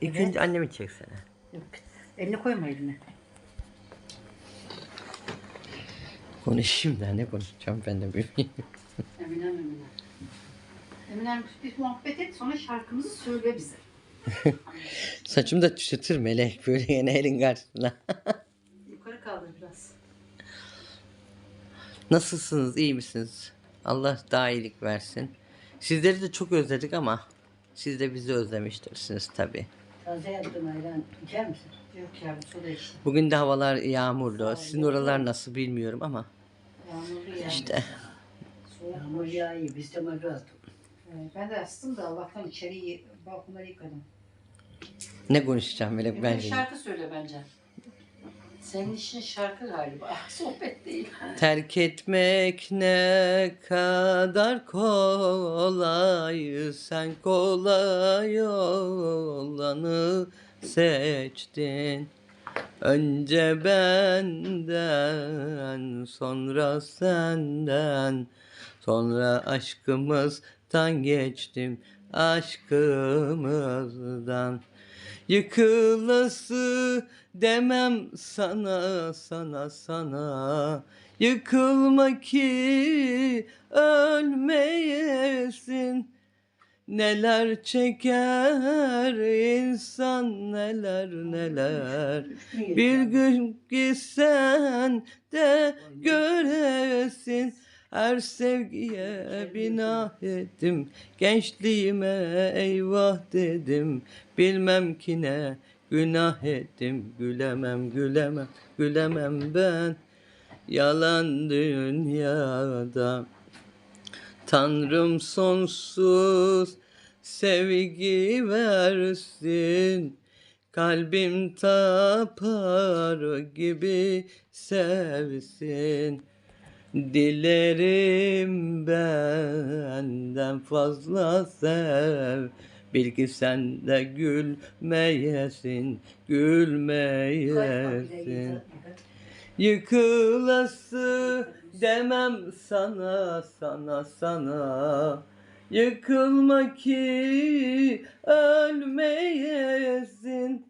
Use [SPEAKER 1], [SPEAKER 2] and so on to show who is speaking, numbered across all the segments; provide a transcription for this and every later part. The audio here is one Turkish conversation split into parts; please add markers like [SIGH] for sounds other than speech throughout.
[SPEAKER 1] İlk
[SPEAKER 2] Evet.
[SPEAKER 1] önce annemi çeksene.
[SPEAKER 2] Yok. Elini koyma eline.
[SPEAKER 1] Konuşayım da ne konuşacağım ben de bilmiyorum.
[SPEAKER 2] Eminem Eminem. Eminem bir muhabbet et sonra şarkımızı söyle bize. [LAUGHS]
[SPEAKER 1] Saçım da çıtır melek böyle yine elin karşısına. [LAUGHS]
[SPEAKER 2] Yukarı kaldır biraz.
[SPEAKER 1] Nasılsınız? iyi misiniz? Allah daha iyilik versin. Sizleri de çok özledik ama siz de bizi özlemiştirsiniz tabii.
[SPEAKER 3] Taze yaptım ayran. İçer misin?
[SPEAKER 2] Yok ya bu soda işte.
[SPEAKER 1] Bugün de havalar yağmurlu. Sizin oralar nasıl bilmiyorum ama
[SPEAKER 2] Yağmurlu yani.
[SPEAKER 1] işte
[SPEAKER 2] Soğuk.
[SPEAKER 3] Yağmur yağıyor. Biz de makro attık.
[SPEAKER 2] Ee, Ben de astım da Allah'tan içeriği balkonları yıkadım.
[SPEAKER 1] ne konuşacağım melek
[SPEAKER 2] Ben
[SPEAKER 1] ben şimdi.
[SPEAKER 2] şarkı söyle bence. Senin işin şarkı galiba. [LAUGHS] Sohbet değil.
[SPEAKER 1] Terk etmek ne kadar kolay Sen kolay olanı seçtin Önce benden sonra senden Sonra aşkımızdan geçtim aşkımızdan Yıkılası demem sana sana sana. Yıkılma ki ölmeyesin. Neler çeker insan neler neler. Bir gün gitsen de göresin Her sevgiye bina ettim Gençliğime eyvah dedim. Bilmem ki ne günah ettim Gülemem gülemem gülemem ben. Yalan dünyada Tanrım sonsuz sevgi versin. Kalbim tapar gibi sevsin. Dilerim benden fazla sev. Bil ki sen de gülmeyesin, gülmeyesin. Yıkılası demem sana sana sana Yıkılma ki ölmeyesin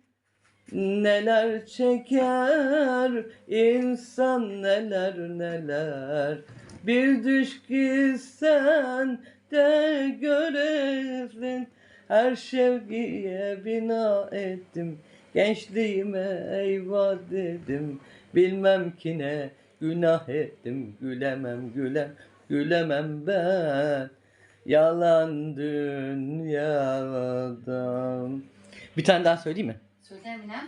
[SPEAKER 1] Neler çeker insan neler neler. Bir düş ki sen de göresin Her sevgiye bina ettim. Gençliğime eyvah dedim. Bilmem ki ne günah ettim. Gülemem gülem gülemem ben. Yalan dünyada. Bir tane daha söyleyeyim mi?
[SPEAKER 2] Söyle Eminem.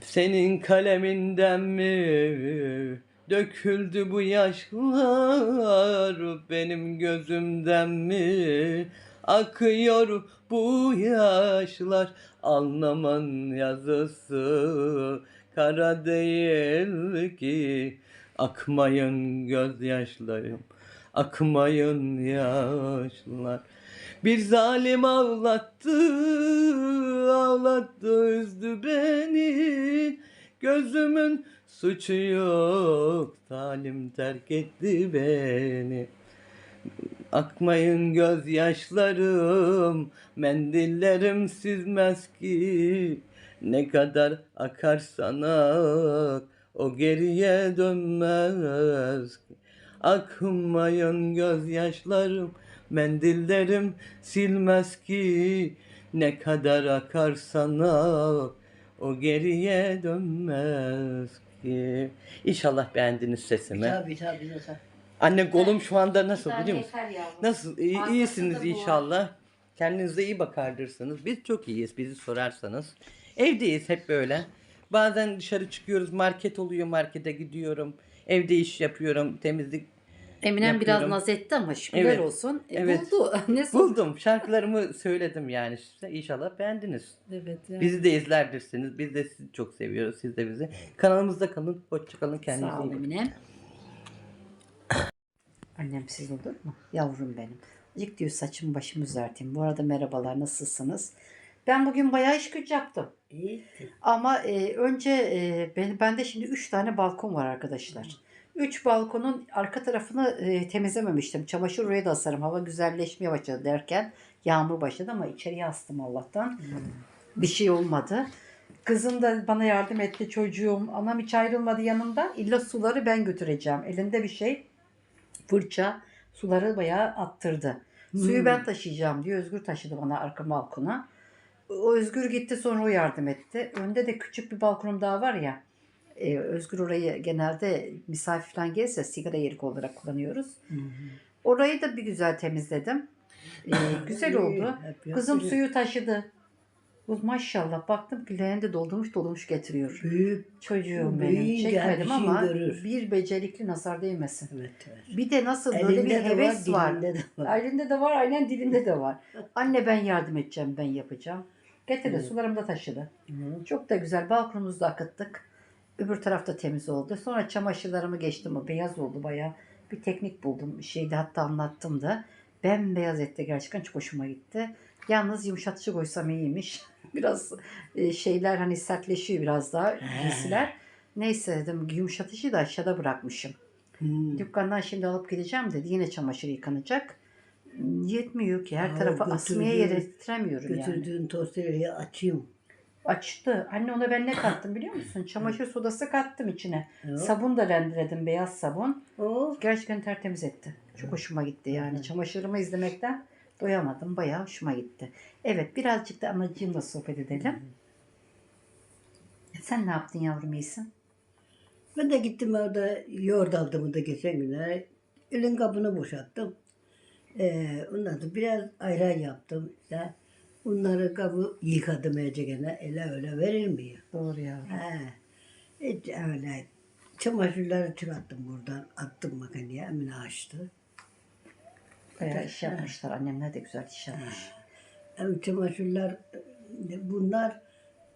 [SPEAKER 1] Senin kaleminden mi döküldü bu yaşlar? Benim gözümden mi akıyor bu yaşlar? Anlaman yazısı kara değil ki. Akmayın gözyaşlarım akmayın yaşlar bir zalim ağlattı, ağlattı, üzdü beni. Gözümün suçu yok, talim terk etti beni. Akmayın gözyaşlarım, mendillerim sizmez ki. Ne kadar akarsan ak, o geriye dönmez ki. Akmayın gözyaşlarım, mendillerim silmez ki. Ne kadar akarsan ak, o geriye dönmez ki. İnşallah beğendiniz sesimi.
[SPEAKER 3] Tabii tabii tabii.
[SPEAKER 1] Anne kolum şu anda nasıl
[SPEAKER 2] Bir
[SPEAKER 1] biliyor musun? Nasıl? İyi,
[SPEAKER 2] Arkası
[SPEAKER 1] iyisiniz
[SPEAKER 2] da bu.
[SPEAKER 1] inşallah. Kendinize iyi bakardırsınız. Biz çok iyiyiz bizi sorarsanız. Evdeyiz hep böyle. Bazen dışarı çıkıyoruz. Market oluyor. Markete gidiyorum. Evde iş yapıyorum. Temizlik
[SPEAKER 2] Eminem biraz naz etti ama şükürler
[SPEAKER 1] Evet.
[SPEAKER 2] olsun. E,
[SPEAKER 1] Evet.
[SPEAKER 2] Buldu. [LAUGHS] ne
[SPEAKER 1] buldum. Şarkılarımı söyledim yani size. İnşallah beğendiniz.
[SPEAKER 2] Evet. yani.
[SPEAKER 1] Bizi de izlerdirsiniz. Biz de sizi çok seviyoruz. Siz de bizi. Kanalımızda kalın. Hoşçakalın. Kendinize
[SPEAKER 2] Sağ
[SPEAKER 1] iyi bakın.
[SPEAKER 2] Eminem. [COUGHS] Annem siz olur mu? Yavrum benim. İlk diyor saçımı başımı düzelteyim. Bu arada merhabalar nasılsınız? Ben bugün bayağı iş güç yaptım.
[SPEAKER 3] İyi.
[SPEAKER 2] Ama e, önce e, ben, bende şimdi 3 tane balkon var arkadaşlar. 3 balkonun arka tarafını e, temizlememiştim. Çamaşır oraya da asarım. Hava güzelleşmeye başladı derken yağmur başladı ama içeriye astım Allah'tan. Bir şey olmadı. Kızım da bana yardım etti çocuğum. Anam hiç ayrılmadı yanımda. İlla suları ben götüreceğim. Elinde bir şey fırça suları bayağı attırdı. Suyu ben taşıyacağım diye Özgür taşıdı bana arka balkona. O Özgür gitti sonra o yardım etti. Önde de küçük bir balkonum daha var ya. E, Özgür orayı genelde misafir falan gelirse sigara yeri olarak kullanıyoruz. Orayı da bir güzel temizledim. E, [LAUGHS] güzel oldu. Kızım suyu taşıdı. Maşallah baktım ki leğende doldurmuş dolmuş getiriyor.
[SPEAKER 3] Büyük.
[SPEAKER 2] Çocuğum benim.
[SPEAKER 3] Büyüyünce her
[SPEAKER 2] Çekmedim
[SPEAKER 3] şeyi
[SPEAKER 2] ama
[SPEAKER 3] görür.
[SPEAKER 2] bir becerikli nazar değmesin.
[SPEAKER 3] Evet evet.
[SPEAKER 2] Bir de nasıl böyle bir
[SPEAKER 3] Elinde de
[SPEAKER 2] heves var.
[SPEAKER 3] dilinde de var.
[SPEAKER 2] Elinde de var, aynen dilinde de var. [LAUGHS] Anne ben yardım edeceğim, ben yapacağım. Getirdi, sularımı da taşıdı.
[SPEAKER 3] Hı.
[SPEAKER 2] Çok da güzel. Balkonumuzu da akıttık. Öbür tarafta temiz oldu. Sonra çamaşırlarımı geçtim. O beyaz oldu bayağı. Bir teknik buldum. Şeyde hatta anlattım da. Bembeyaz etti gerçekten çok hoşuma gitti. Yalnız yumuşatıcı koysam iyiymiş. [LAUGHS] Biraz e, şeyler hani sertleşiyor biraz daha giysiler. Neyse dedim yumuşatıcıyı da aşağıda bırakmışım.
[SPEAKER 3] Hı.
[SPEAKER 2] Dükkandan şimdi alıp gideceğim dedi. Yine çamaşır yıkanacak. Yetmiyor ki. Her
[SPEAKER 3] o
[SPEAKER 2] tarafa asmaya
[SPEAKER 3] götürdüğün-
[SPEAKER 2] yer getiremiyorum yani.
[SPEAKER 3] Götürdüğün tostereyi açayım.
[SPEAKER 2] Açtı. Anne ona ben ne kattım biliyor musun? Çamaşır sodası kattım içine.
[SPEAKER 3] Evet.
[SPEAKER 2] Sabun da rendeledim beyaz sabun.
[SPEAKER 3] O
[SPEAKER 2] Gerçekten tertemiz etti. Çok hoşuma gitti yani. Çamaşırımı izlemekten doyamadım. Bayağı hoşuma gitti. Evet birazcık da anacığımla sohbet edelim. Sen ne yaptın yavrum iyisin?
[SPEAKER 3] Ben de gittim orada yoğurt aldım da geçen günler. Elin kabını boşalttım. Ee, ondan sonra biraz ayran yaptım. İşte bunları kabı yıkadım iyice gene. Ele öyle verilmiyor.
[SPEAKER 2] Doğru yavrum.
[SPEAKER 3] He. Hiç öyle. Çamaşırları çıkarttım buradan. Attım makineye. Emine açtı.
[SPEAKER 2] Bayağı iş yapmışlar. Annemler de güzel iş yapmış.
[SPEAKER 3] Hem çamaşırlar e, bunlar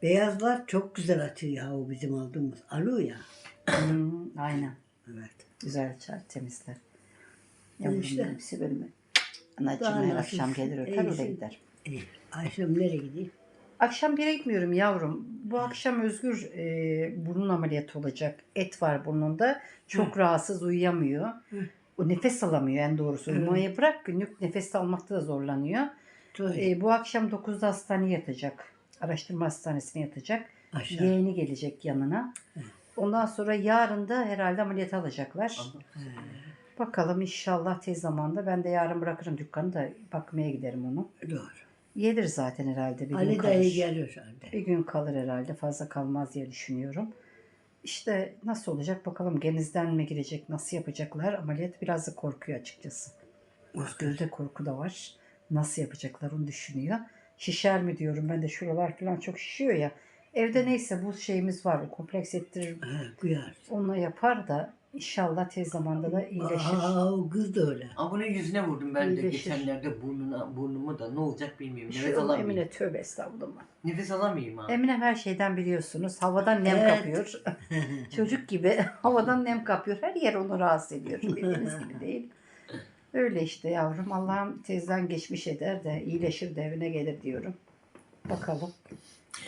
[SPEAKER 3] beyazlar çok güzel açıyor ya o bizim aldığımız. Alo ya.
[SPEAKER 2] Hmm, aynen.
[SPEAKER 3] Evet.
[SPEAKER 2] Güzel çay temizler.
[SPEAKER 3] Ya
[SPEAKER 2] Yavrum
[SPEAKER 3] işte.
[SPEAKER 2] benim severim. Anacığım her akşam gelir öyle
[SPEAKER 3] iyisin.
[SPEAKER 2] gider.
[SPEAKER 3] İyi. Ayşem nereye gideyim?
[SPEAKER 2] Akşam bir yere gitmiyorum yavrum. Bu akşam Özgür e, burun ameliyatı olacak. Et var burnunda. Çok rahatsız uyuyamıyor. O nefes alamıyor en doğrusu. Uyumayı bırak günlük nefes almakta da zorlanıyor.
[SPEAKER 3] Söyle.
[SPEAKER 2] E, bu akşam 9'da hastaneye yatacak. Araştırma hastanesine yatacak.
[SPEAKER 3] Aşağı.
[SPEAKER 2] Yeğeni gelecek yanına. Ondan sonra yarın da herhalde ameliyat alacaklar. Bakalım inşallah tez zamanda. Ben de yarın bırakırım dükkanı da bakmaya giderim onu.
[SPEAKER 3] Doğru.
[SPEAKER 2] Gelir zaten herhalde bir gün
[SPEAKER 3] Ali
[SPEAKER 2] kalır.
[SPEAKER 3] dayı geliyor şimdi.
[SPEAKER 2] Bir gün kalır herhalde. Fazla kalmaz diye düşünüyorum. İşte nasıl olacak bakalım. Genizden mi girecek? Nasıl yapacaklar? Ameliyat biraz da korkuyor açıkçası. Özgür'de korku da var. Nasıl yapacaklar onu düşünüyor. Şişer mi diyorum ben de şuralar falan çok şişiyor ya. Evde neyse bu şeyimiz var. O kompleks ettirir.
[SPEAKER 3] He, Kuyar.
[SPEAKER 2] Onunla yapar da inşallah tez zamanda da iyileşir.
[SPEAKER 3] Aa, o kız da öyle.
[SPEAKER 1] Aa, bunun yüzüne vurdum ben de
[SPEAKER 2] İyileşir.
[SPEAKER 1] geçenlerde burnuna, burnumu da ne olacak bilmiyorum. Nefes
[SPEAKER 2] Şu
[SPEAKER 1] alamayayım.
[SPEAKER 2] Emine tövbe estağfurullah.
[SPEAKER 1] Nefes alamayayım ha.
[SPEAKER 2] Eminem her şeyden biliyorsunuz. Havadan nem
[SPEAKER 3] Evet.
[SPEAKER 2] kapıyor. [LAUGHS] Çocuk gibi [LAUGHS] havadan nem kapıyor. Her yer onu rahatsız ediyor. Bildiğiniz gibi değil. Öyle işte yavrum. Allah'ım tezden geçmiş eder de iyileşir de evine gelir diyorum. Bakalım.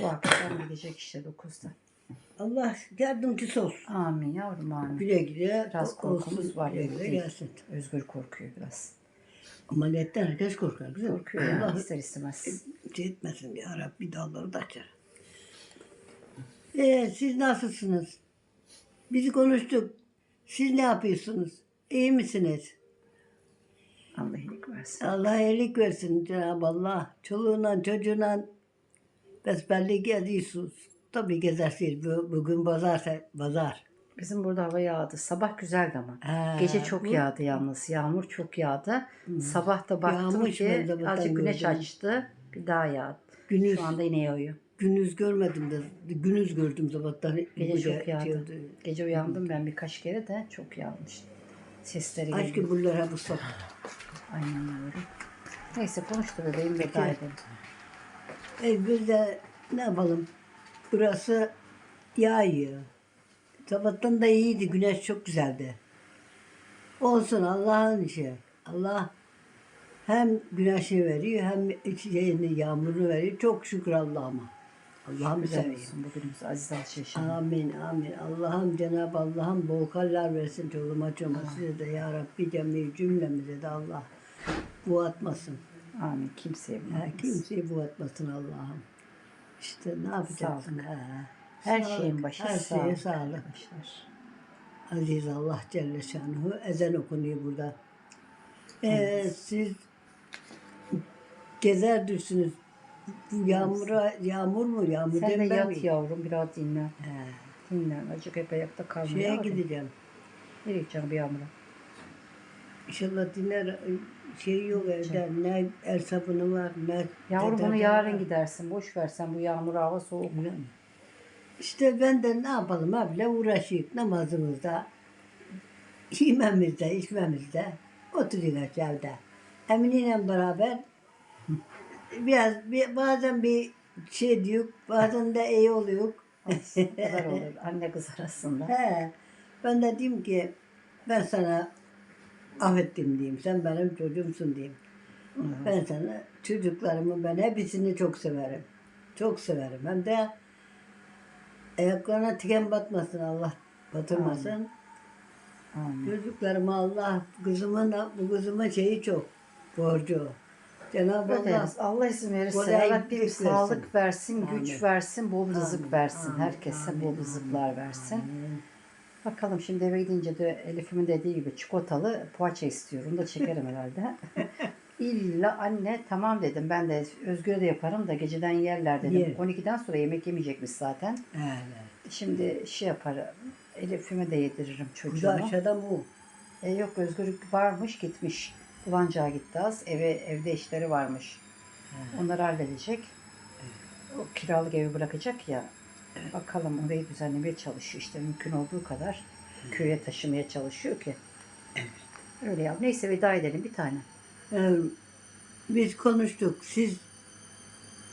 [SPEAKER 2] Bu akşam gidecek işte 9'da.
[SPEAKER 3] Allah yardımcısı olsun.
[SPEAKER 2] Amin yavrum amin.
[SPEAKER 3] Güle güle
[SPEAKER 2] Biraz korkumuz
[SPEAKER 3] olsun,
[SPEAKER 2] var,
[SPEAKER 3] Güle güle gelsin.
[SPEAKER 2] Özgür korkuyor biraz.
[SPEAKER 3] Ameliyatten herkes korkar kızım.
[SPEAKER 2] Korkuyor yani
[SPEAKER 3] Allah
[SPEAKER 2] ister istemez.
[SPEAKER 3] şey etmesin ya Rabbi dalları da açar. Ee, siz nasılsınız? Biz konuştuk. Siz ne yapıyorsunuz? İyi misiniz?
[SPEAKER 2] Allah iyilik versin.
[SPEAKER 3] Allah iyilik versin Cenab-ı Allah. Çoluğuna çocuğuna besbelli geziyorsunuz. Tabii gezersiniz. Bu- Bugün pazar. pazar.
[SPEAKER 2] Bizim burada hava yağdı. Sabah güzeldi ama.
[SPEAKER 3] Ha,
[SPEAKER 2] Gece çok
[SPEAKER 3] bu-
[SPEAKER 2] yağdı yalnız. Yağmur çok yağdı. Sabah da baktım
[SPEAKER 3] Yağmış
[SPEAKER 2] ki azıcık güneş
[SPEAKER 3] gördüm.
[SPEAKER 2] açtı. Bir daha yağdı.
[SPEAKER 3] Gündüz,
[SPEAKER 2] Şu anda yine yağıyor.
[SPEAKER 3] gündüz görmedim de. Gündüz gördüm sabahtan.
[SPEAKER 2] Gece çok yağdı.
[SPEAKER 3] diyordu.
[SPEAKER 2] Gece uyandım ben birkaç kere de çok yağmış. Sesleri
[SPEAKER 3] Aşkı
[SPEAKER 2] geliyor.
[SPEAKER 3] bunlara bu sok.
[SPEAKER 2] Aynen öyle. Neyse konuştu bebeğim veda
[SPEAKER 3] Peki.
[SPEAKER 2] edelim.
[SPEAKER 3] E biz de ne yapalım? Burası yağıyor. Sabahtan da iyiydi. Güneş çok güzeldi. Olsun Allah'ın işi. Allah hem güneşi veriyor hem şeyini, yağmurunu veriyor. Çok şükür Allah'ıma. Allah'ım
[SPEAKER 2] olsun bugünümüz aziz alışverişim.
[SPEAKER 3] Amin amin. Allah'ım Cenab-ı Allah'ım bol kaller versin çoluğuma çoğuma size de ya Rabbi cemi cümlemize de Allah bu atmasın.
[SPEAKER 2] Amin. Kimseye
[SPEAKER 3] Ha,
[SPEAKER 2] bilmez.
[SPEAKER 3] kimseyi bu atmasın Allah'ım. İşte ne yapacaksın? Ha.
[SPEAKER 2] Her
[SPEAKER 3] Sağlık,
[SPEAKER 2] şeyin başı
[SPEAKER 3] her
[SPEAKER 2] sağlık.
[SPEAKER 3] şeye sağlık.
[SPEAKER 2] arkadaşlar.
[SPEAKER 3] Aziz Allah Celle Şanuhu ezan okunuyor burada. Ee, siz gezer düşsünüz. Bu yağmura, yağmur mu? Yağmur
[SPEAKER 2] Sen de yat
[SPEAKER 3] mi?
[SPEAKER 2] yavrum biraz dinlen.
[SPEAKER 3] He.
[SPEAKER 2] Dinlen. Acık hep ayakta kalma.
[SPEAKER 3] Şeye
[SPEAKER 2] yavrum.
[SPEAKER 3] gideceğim.
[SPEAKER 2] Nereye gideceksin bir yağmura?
[SPEAKER 3] İnşallah dinler şey yok evde. Ne el sabunu var ne
[SPEAKER 2] Yavrum bunu
[SPEAKER 3] deterjan
[SPEAKER 2] yarın
[SPEAKER 3] var.
[SPEAKER 2] gidersin. Boş ver sen bu yağmur hava soğuk.
[SPEAKER 3] İşte ben de ne yapalım abiyle uğraşıyık namazımızda, yememizde, içmemizde oturuyoruz evde. Emine'yle beraber [LAUGHS] biraz bir, bazen bir şey diyor, bazen de iyi oluyor.
[SPEAKER 2] Olsun, kadar [LAUGHS] olur. Anne kız arasında.
[SPEAKER 3] He, ben de diyeyim ki ben sana affettim diyeyim. Sen benim çocuğumsun diyeyim. Ben sana çocuklarımı ben hepsini çok severim. Çok severim. Hem de ayaklarına tiken batmasın Allah batırmasın.
[SPEAKER 2] Amin.
[SPEAKER 3] Çocuklarıma Allah kızımın bu kızımın şeyi çok borcu. Cenab-ı Allah.
[SPEAKER 2] Allah izin verirse Rabbim sağlık versin,
[SPEAKER 3] Amin.
[SPEAKER 2] güç versin, bol rızık
[SPEAKER 3] Amin,
[SPEAKER 2] versin.
[SPEAKER 3] amin,
[SPEAKER 2] Herkese
[SPEAKER 3] amin,
[SPEAKER 2] bol
[SPEAKER 3] amin,
[SPEAKER 2] rızıklar versin. Bakalım şimdi eve gidince de Elif'imin dediği gibi çikolatalı poğaça istiyorum. Onu da çekerim herhalde. [LAUGHS] İlla anne tamam dedim. Ben de Özgür'e de yaparım da geceden yerler dedim.
[SPEAKER 3] Yer.
[SPEAKER 2] 12'den sonra yemek yemeyecekmiş zaten.
[SPEAKER 3] Evet.
[SPEAKER 2] Şimdi şey yaparım. Elif'ime de yediririm
[SPEAKER 3] Bu da aşağıda bu.
[SPEAKER 2] E, yok Özgür varmış gitmiş. Bulancağa gitti az. Eve, evde işleri varmış. Onları halledecek. O kiralık evi bırakacak ya. Bakalım orayı düzenlemeye çalışıyor. İşte mümkün olduğu kadar köye taşımaya çalışıyor ki. Öyle ya. Neyse veda edelim bir tane.
[SPEAKER 3] Ee, biz konuştuk. Siz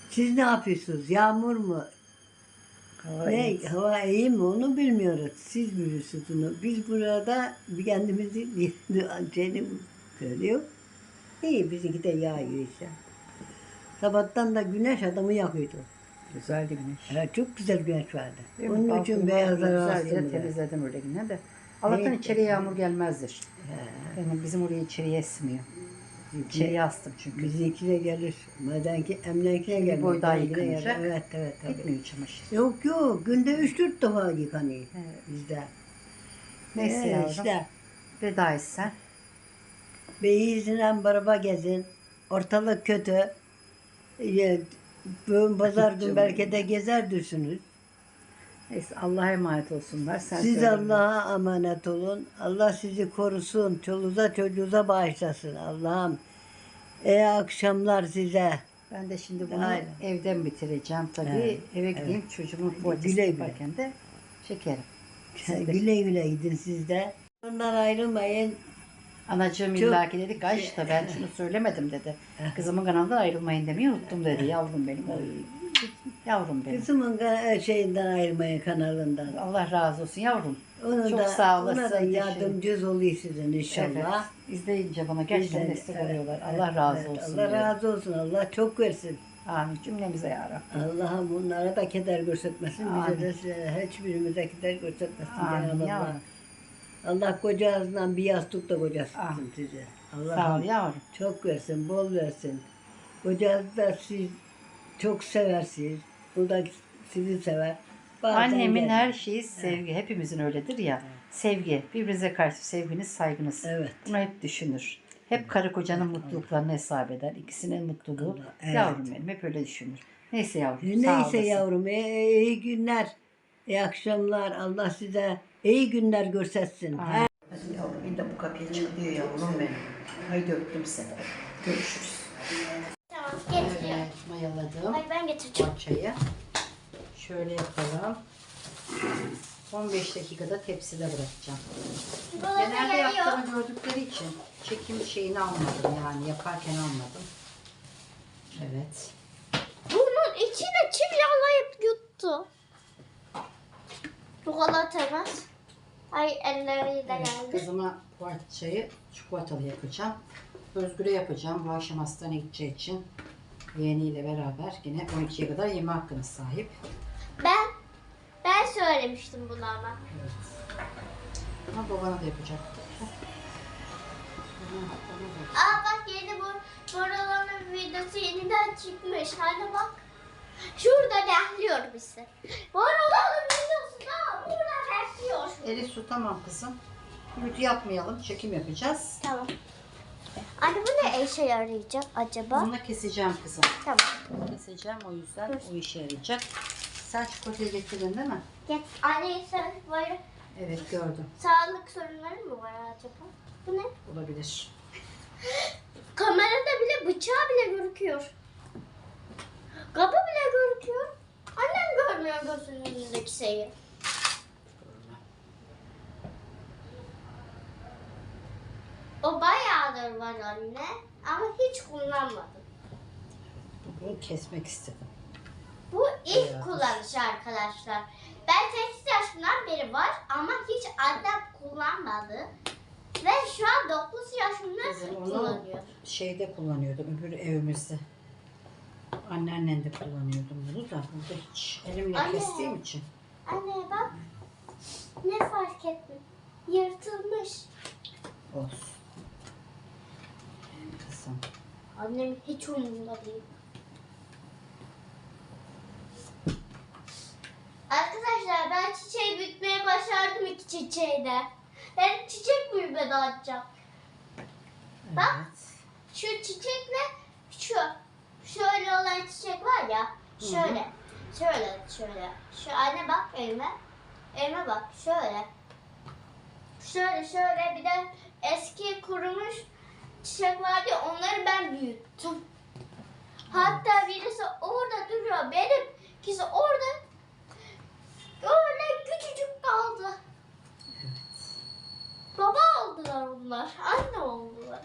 [SPEAKER 3] siz ne yapıyorsunuz? Yağmur mu?
[SPEAKER 2] Hava
[SPEAKER 3] Ne,
[SPEAKER 2] iyi.
[SPEAKER 3] hava iyi mi onu bilmiyoruz. Siz bilirsiniz onu. Biz burada [LAUGHS] bir kendimizi şeyini söylüyor. İyi bizimki de yağıyor işte. Sabahtan da güneş adamı yakıyordu.
[SPEAKER 2] Güzeldi güneş.
[SPEAKER 3] Evet, çok güzel güneş vardı.
[SPEAKER 2] Değil mi?
[SPEAKER 3] Onun için beyazları
[SPEAKER 2] Güzel
[SPEAKER 3] astım. bile.
[SPEAKER 2] temizledim öyle yine de. Allah'tan
[SPEAKER 3] Evet.
[SPEAKER 2] içeriye yağmur gelmezdir. Yani bizim oraya içeriye esmiyor. İçeriye astım çünkü.
[SPEAKER 3] Bizimkine gelir. Madenki emlenkine
[SPEAKER 2] Bir
[SPEAKER 3] gelir.
[SPEAKER 2] boy daha
[SPEAKER 3] gelir.
[SPEAKER 2] yıkanacak.
[SPEAKER 3] Evet evet tabii.
[SPEAKER 2] Gitmiyor çamaşır.
[SPEAKER 3] Yok yok günde üç dört defa yıkanıyor
[SPEAKER 2] Evet.
[SPEAKER 3] bizde.
[SPEAKER 2] Neyse
[SPEAKER 3] Ee,
[SPEAKER 2] yavrum.
[SPEAKER 3] işte.
[SPEAKER 2] Veda etsen.
[SPEAKER 3] Beyizle beraber gezin. Ortalık kötü. Ee, Bu pazar gün belki de gezer düşsünüz.
[SPEAKER 2] Neyse Allah'a emanet olsunlar. Sen
[SPEAKER 3] Siz
[SPEAKER 2] söyle.
[SPEAKER 3] Allah'a emanet olun. Allah sizi korusun. Çoluğuza çocuğuza bağışlasın. Allah'ım. İyi akşamlar size.
[SPEAKER 2] Ben de şimdi bunu
[SPEAKER 3] Aynen.
[SPEAKER 2] evden bitireceğim tabii.
[SPEAKER 3] Evet,
[SPEAKER 2] Eve gideyim çocuğumun poğaçasını
[SPEAKER 3] Güle güle.
[SPEAKER 2] yaparken de çekerim. Siz de.
[SPEAKER 3] güle güle gidin siz de. Ondan ayrılmayın.
[SPEAKER 2] Anacığım illaki dedik Ayşe da ben şunu söylemedim dedi. Kızımın kanalından ayrılmayın demeyi unuttum dedi. Yavrum benim. Oy. Yavrum benim.
[SPEAKER 3] Kızımın ka- şeyinden ayrılmayın kanalından.
[SPEAKER 2] Allah razı olsun yavrum.
[SPEAKER 3] Onu
[SPEAKER 2] Çok
[SPEAKER 3] da,
[SPEAKER 2] sağ olasın,
[SPEAKER 3] Ona da
[SPEAKER 2] teşekkür-
[SPEAKER 3] oluyor sizin inşallah.
[SPEAKER 2] Evet. İzleyince bana gerçekten
[SPEAKER 3] Bizden-
[SPEAKER 2] destek oluyorlar. Allah razı
[SPEAKER 3] evet.
[SPEAKER 2] olsun.
[SPEAKER 3] Allah
[SPEAKER 2] diyorum.
[SPEAKER 3] razı olsun. Allah çok versin.
[SPEAKER 2] Amin cümlemize yarabbim.
[SPEAKER 3] Allah'ım bunlara da keder göstermesin. Bize
[SPEAKER 2] Amin.
[SPEAKER 3] de size, hiçbirimize keder göstermesin.
[SPEAKER 2] Amin ya
[SPEAKER 3] Allah.
[SPEAKER 2] Rabbi.
[SPEAKER 3] Allah kocasından bir yastık da kocasın
[SPEAKER 2] Amin.
[SPEAKER 3] size.
[SPEAKER 2] Sağ ol
[SPEAKER 3] Allah'ım
[SPEAKER 2] yavrum.
[SPEAKER 3] çok versin, bol versin. Kocası da siz çok seversiniz. O da sizi sever. Bazen
[SPEAKER 2] Annemin
[SPEAKER 3] gelir.
[SPEAKER 2] her şeyi sevgi. Hepimizin öyledir ya. Sevgi. Birbirinize karşı sevginiz, saygınız.
[SPEAKER 3] Evet.
[SPEAKER 2] Bunu hep düşünür. Hep karı kocanın mutluluklarını hesap eder. İkisinin mutluluğu.
[SPEAKER 3] Allah, evet.
[SPEAKER 2] Yavrum benim hep öyle düşünür. Neyse yavrum. sağ
[SPEAKER 3] Neyse
[SPEAKER 2] olasın.
[SPEAKER 3] yavrum, iyi, iyi günler, iyi akşamlar. Allah size iyi günler göstersin.
[SPEAKER 2] Amin. Hadi yavrum bir de bu kapıya çık diyor yavrum benim. Haydi öptüm seni. Görüşürüz.
[SPEAKER 4] Tamam getiriyorum.
[SPEAKER 2] Evet, mayaladım
[SPEAKER 4] Ay ben getireceğim.
[SPEAKER 2] poğaçayı. Şöyle yapalım. 15 dakikada tepside bırakacağım. Genelde yaptığını gördükleri için çekim şeyini almadım yani yaparken almadım. Evet.
[SPEAKER 4] Bunun içine çim yağlayıp yuttu. Bu kadar temel. Ay elleri de geldi.
[SPEAKER 2] Kızıma poğaçayı çikolatalı yapacağım. Özgür'e yapacağım. Bu akşam hastaneye gideceği için yeğeniyle beraber yine 12'ye kadar yeme hakkına sahip.
[SPEAKER 4] Ben ben söylemiştim bunu ama.
[SPEAKER 2] Evet. Ama babana da yapacaktı.
[SPEAKER 4] Aa bak yeni bu Boralan'ın videosu yeniden çıkmış. Hadi bak. Şurada da bekliyor bizi. Bu arada da biliyorsun da
[SPEAKER 2] Elif su tamam kızım. Gürültü yapmayalım. Çekim yapacağız.
[SPEAKER 4] Tamam. Anne bu ne işe yarayacak acaba?
[SPEAKER 2] Onunla keseceğim kızım.
[SPEAKER 4] Tamam.
[SPEAKER 2] Keseceğim o yüzden o işe yarayacak. Sen çikolatayı getirdin değil mi?
[SPEAKER 4] Gel. Anne sen böyle
[SPEAKER 2] Evet gördüm.
[SPEAKER 4] sağlık sorunları mı var acaba? Bu ne?
[SPEAKER 2] Olabilir. [GASPS]
[SPEAKER 4] Kamerada bile bıçağı bile gözüküyor. Kapı bile gözüküyor. Annem görmüyor gözünün önündeki şeyi. O bayağıdır var anne ama hiç kullanmadım.
[SPEAKER 2] Bugün kesmek istedim.
[SPEAKER 4] Bu ilk
[SPEAKER 2] Bayağı.
[SPEAKER 4] kullanışı arkadaşlar. Ben 8 yaşından beri var ama hiç annem kullanmadı. Ve şu an 9 yaşında
[SPEAKER 2] onu
[SPEAKER 4] kullanıyor.
[SPEAKER 2] şeyde kullanıyordum öbür evimizde. Anneannen de kullanıyordum bunu da burada hiç elimle
[SPEAKER 4] Anne.
[SPEAKER 2] kestiğim için.
[SPEAKER 4] Anne bak. Ne fark ettin? Yırtılmış.
[SPEAKER 2] Olsun. Kızım.
[SPEAKER 4] Annem hiç umurunda değil. Arkadaşlar ben çiçeği büyütmeye başardım iki çiçeği de. Ben çiçek büyüme dağıtacağım. Bak.
[SPEAKER 2] Evet.
[SPEAKER 4] Şu çiçekle şu şöyle olan çiçek var ya. Şöyle. Şöyle şöyle. Şu anne bak elime. Elime bak şöyle. Şöyle şöyle bir de eski kurumuş çiçek vardı onları ben büyüttüm. Hatta birisi orada duruyor. Benimkisi orada öyle küçücük kaldı. Baba oldular onlar. Anne oldular.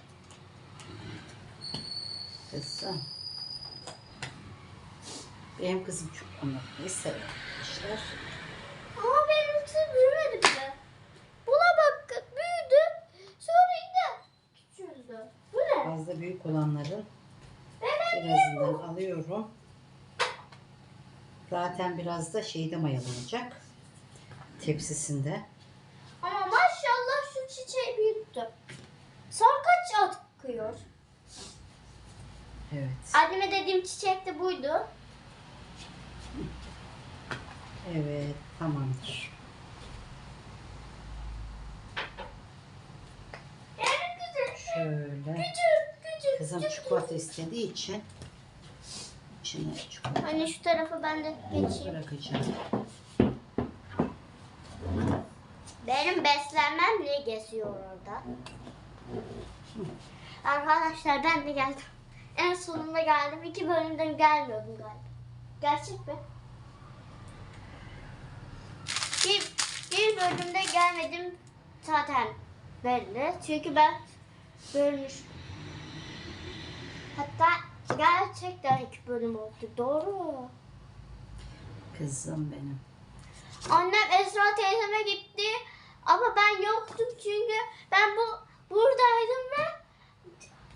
[SPEAKER 2] Kızım. Benim kızım çok anlatmayı sever arkadaşlar.
[SPEAKER 4] Ama benimki büyümedi bile. Buna bak büyüdü. Sonra yine küçüldü. Bu
[SPEAKER 2] büyük olanların birazından alıyorum. Zaten biraz da şeyde mayalanacak. Tepsisinde.
[SPEAKER 4] Ama maşallah şu çiçeği büyüttü. Sarkaç akıyor.
[SPEAKER 2] Evet.
[SPEAKER 4] Anneme dediğim çiçek de buydu.
[SPEAKER 2] Evet, tamamdır. Şöyle.
[SPEAKER 4] küçük.
[SPEAKER 2] Kızım çikolata istediği için içine çikolata
[SPEAKER 4] Anne şu tarafa ben de geçeyim.
[SPEAKER 2] bırakacağım.
[SPEAKER 4] Benim beslenmem ne geziyor orada? Arkadaşlar ben de geldim. En sonunda geldim. İki bölümden gelmiyordum galiba. Gerçek mi? Bir, bir bölümde gelmedim zaten belli. Çünkü ben bölmüş. Hatta gerçekten iki bölüm oldu. Doğru mu?
[SPEAKER 2] Kızım benim.
[SPEAKER 4] Annem Esra teyzeme gitti ama ben yoktum çünkü ben bu buradaydım ve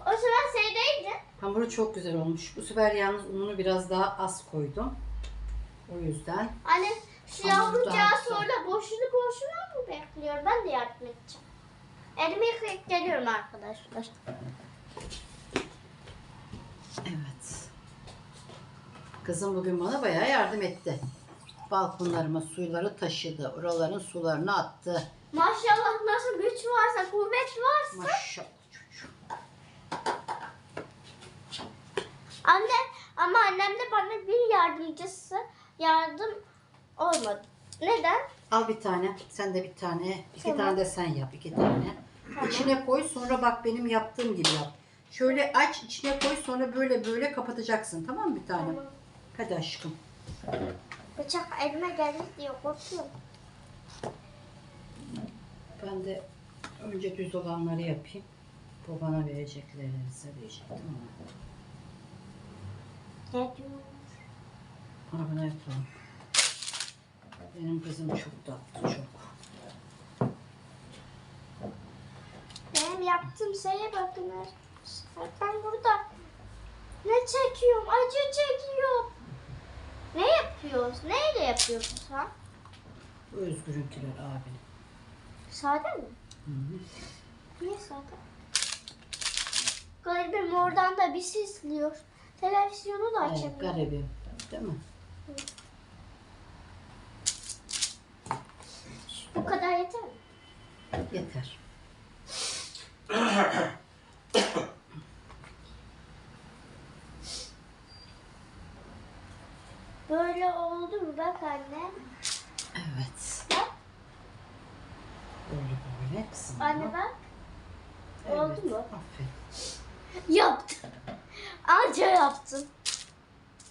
[SPEAKER 4] o zaman şeydeydi.
[SPEAKER 2] Hamuru çok güzel olmuş. Bu sefer yalnız ununu biraz daha az koydum. O yüzden
[SPEAKER 4] Anne şu
[SPEAKER 2] Hamur
[SPEAKER 4] yavrucağı
[SPEAKER 2] daha güzel.
[SPEAKER 4] sonra boşunu boşuna mı bekliyor? Ben de yardım edeceğim. Elimi yıkayıp geliyorum arkadaşlar.
[SPEAKER 2] evet. Kızım bugün bana bayağı yardım etti. Balkonlarıma suyları taşıdı. Oraların sularını attı.
[SPEAKER 4] Maşallah nasıl güç varsa, kuvvet varsa.
[SPEAKER 2] Maşallah çocuğum.
[SPEAKER 4] Anne ama annem de bana bir yardımcısı yardım olmadı. Neden?
[SPEAKER 2] Al bir tane. Sen de bir tane. iki
[SPEAKER 4] Tamam.
[SPEAKER 2] tane de sen yap. iki tane. İçine koy sonra bak benim yaptığım gibi yap. Şöyle aç içine koy sonra böyle böyle kapatacaksın. Tamam mı bir tane?
[SPEAKER 4] Tamam.
[SPEAKER 2] Hadi aşkım.
[SPEAKER 4] Bıçak elime geldi diye korkuyorum.
[SPEAKER 2] Ben de önce düz olanları yapayım. Bu bana vereceklerini size verecektim ama.
[SPEAKER 4] Ne diyor?
[SPEAKER 2] Onu bana yapalım. Benim kızım çok tatlı çok.
[SPEAKER 4] Benim yaptığım şeye bakın. Ben burada ne çekiyorum? Acı çekiyorum. Ne yapıyoruz? Neyle yapıyorsun sen?
[SPEAKER 2] Özgür'ünkiler abinin.
[SPEAKER 4] Sade mi?
[SPEAKER 2] Hı hı.
[SPEAKER 4] Niye sade? Garibim oradan da bir şey izliyor. Televizyonu da açamıyor.
[SPEAKER 2] Evet, garibim. Değil mi? Hı.
[SPEAKER 4] Bu kadar yeter mi? Yeter. Anne?
[SPEAKER 2] Evet. Böyle böyle kısım.
[SPEAKER 4] Anne bak. oldu mu?
[SPEAKER 2] Aferin.
[SPEAKER 4] Yaptım. Anca yaptım.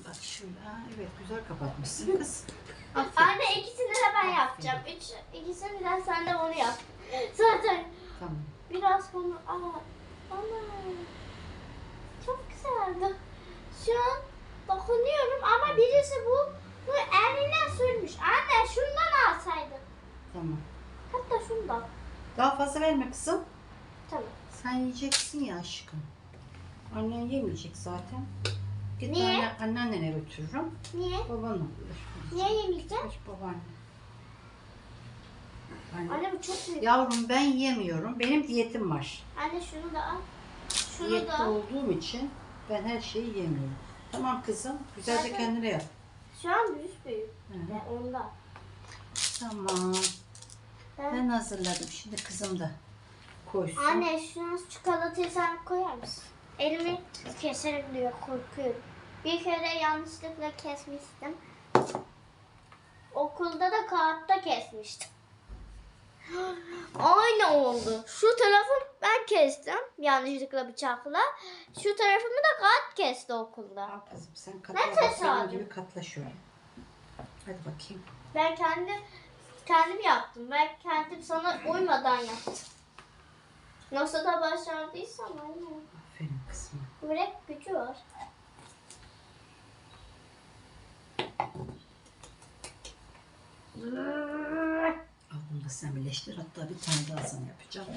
[SPEAKER 2] Bak şöyle. Ha, evet güzel kapatmışsın kız.
[SPEAKER 4] Anne ikisini de ben yapacağım. Üç, ikisini de sen de onu yap. Zaten
[SPEAKER 2] Tamam.
[SPEAKER 4] biraz bunu... Aa, ana. Çok güzeldi. Şu an dokunuyorum ama birisi bu, bu eline sürmüş. Anne şundan alsaydın.
[SPEAKER 2] Tamam.
[SPEAKER 4] Hatta şundan.
[SPEAKER 2] Daha fazla verme kızım.
[SPEAKER 4] Tamam.
[SPEAKER 2] Sen yiyeceksin ya aşkım. Annen yemeyecek zaten. Git
[SPEAKER 4] Niye?
[SPEAKER 2] anne, anneannene götürürüm.
[SPEAKER 4] Niye?
[SPEAKER 2] Baban.
[SPEAKER 4] Niye yemeyeceğim?
[SPEAKER 2] Kaç babaanne. Anne.
[SPEAKER 4] Anne bu çok büyük.
[SPEAKER 2] Yavrum ben yemiyorum. Benim diyetim var.
[SPEAKER 4] Anne şunu da al. Şunu
[SPEAKER 2] Diyette
[SPEAKER 4] da al.
[SPEAKER 2] olduğum için ben her şeyi yemiyorum. Tamam kızım. Güzelce
[SPEAKER 4] Zaten-
[SPEAKER 2] kendine yap.
[SPEAKER 4] Şu an büyük büyük.
[SPEAKER 2] Hı hı.
[SPEAKER 4] Ve ondan.
[SPEAKER 2] Tamam.
[SPEAKER 4] Ben...
[SPEAKER 2] Ben hazırladım. Şimdi kızım da koysun.
[SPEAKER 4] Anne şunu çikolatayı sen koyar mısın? Elimi keserim diyor korkuyorum. Bir kere yanlışlıkla kesmiştim. Okulda da kağıtta kesmiştim. Aynı oldu. Şu tarafı ben kestim yanlışlıkla bıçakla. Şu tarafımı da kağıt kesti okulda.
[SPEAKER 2] Al kızım sen katla.
[SPEAKER 4] Ne tesadüf.
[SPEAKER 2] katla şöyle. Hadi bakayım.
[SPEAKER 4] Ben kendi kendim yaptım. Ben kendim sana uymadan yaptım. Nasıl da başardıysam anne.
[SPEAKER 2] Aferin kızım.
[SPEAKER 4] Börek gücü var.
[SPEAKER 2] Al bunu da sen birleştir. Hatta bir tane daha sana yapacağım.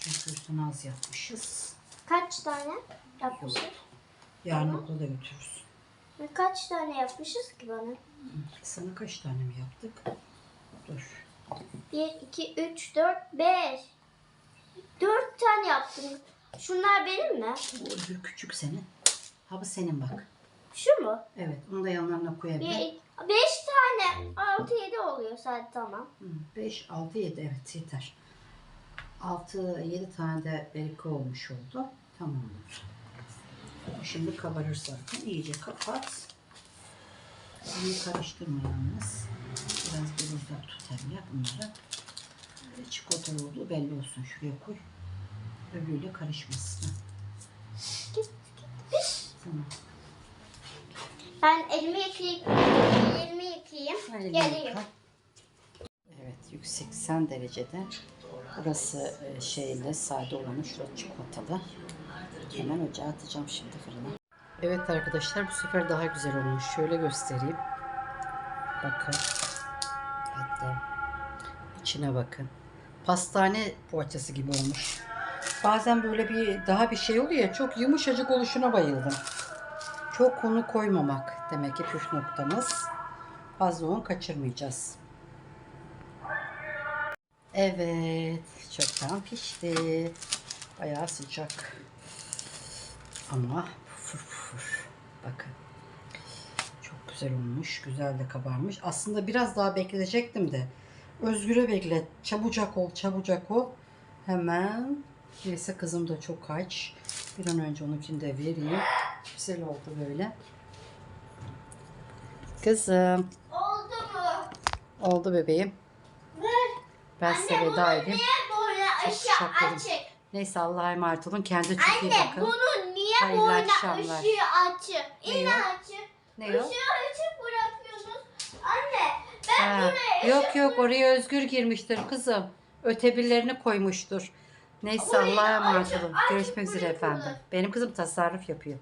[SPEAKER 2] Çünkü üstüne az yapmışız.
[SPEAKER 4] Kaç tane yapmışız?
[SPEAKER 2] Yarın okula da götürürüz.
[SPEAKER 4] Kaç tane yapmışız ki bana?
[SPEAKER 2] Sana kaç tane mi yaptık? Dur.
[SPEAKER 4] 1, 2, 3, 4, 5. 4 tane yaptım. Şunlar benim mi?
[SPEAKER 2] Bu öbür küçük senin. Ha bu senin bak.
[SPEAKER 4] Şu mu?
[SPEAKER 2] Evet onu da yanlarına koyabilir.
[SPEAKER 4] 1, 5 tane. 6, 7 oluyor sadece tamam.
[SPEAKER 2] 5, 6, 7 evet yeter. 6, 7 tane de berika olmuş oldu. Tamamdır. Şimdi kabarır zaten. İyice kapat. Bunu karıştırma yalnız. Biraz bir uzak tut hem ya bunları. Ve çikolatalı olduğu belli olsun. Şuraya koy. Öbürüyle karışmasın. Tamam.
[SPEAKER 4] Ben elimi yıkayayım. Elimi yıkayayım.
[SPEAKER 2] Öyle
[SPEAKER 4] Geleyim.
[SPEAKER 2] yıka. Evet 180 derecede. Burası e, şeyle sade olanı şurada çikolatalı. Hemen ocağa atacağım şimdi fırına. Evet arkadaşlar bu sefer daha güzel olmuş. Şöyle göstereyim. Bakın. Hatta içine bakın. Pastane poğaçası gibi olmuş. Bazen böyle bir daha bir şey oluyor ya çok yumuşacık oluşuna bayıldım. Çok unu koymamak demek ki püf noktamız. Fazla un kaçırmayacağız. Evet, çoktan pişti. Bayağı sıcak. Ama fır fır. Bakın. Güzel olmuş. Güzel de kabarmış. Aslında biraz daha bekletecektim de. Özgür'e beklet. Çabucak ol, çabucak ol. Hemen. Neyse kızım da çok aç. Bir an önce onunkini de vereyim. Güzel oldu böyle. Kızım.
[SPEAKER 4] Oldu mu?
[SPEAKER 2] Oldu bebeğim.
[SPEAKER 4] Ver.
[SPEAKER 2] Ben
[SPEAKER 4] Anne
[SPEAKER 2] size veda edeyim.
[SPEAKER 4] niye böyle
[SPEAKER 2] şapkalı.
[SPEAKER 4] açık?
[SPEAKER 2] Neyse Allah'a emanet olun. Kendinize çok iyi
[SPEAKER 4] Anne
[SPEAKER 2] bakın.
[SPEAKER 4] bunun niye
[SPEAKER 2] Hayırlı
[SPEAKER 4] böyle
[SPEAKER 2] akşamlar.
[SPEAKER 4] ışığı açık?
[SPEAKER 2] O?
[SPEAKER 4] açık.
[SPEAKER 2] Ne
[SPEAKER 4] Işığı
[SPEAKER 2] o?
[SPEAKER 4] Anne ben
[SPEAKER 2] Ha, Yok yok oraya Özgür girmiştir kızım. Ötebirlerini koymuştur. Neyse Allah'a emanet olun. Görüşmek üzere efendim. Benim kızım tasarruf yapıyor.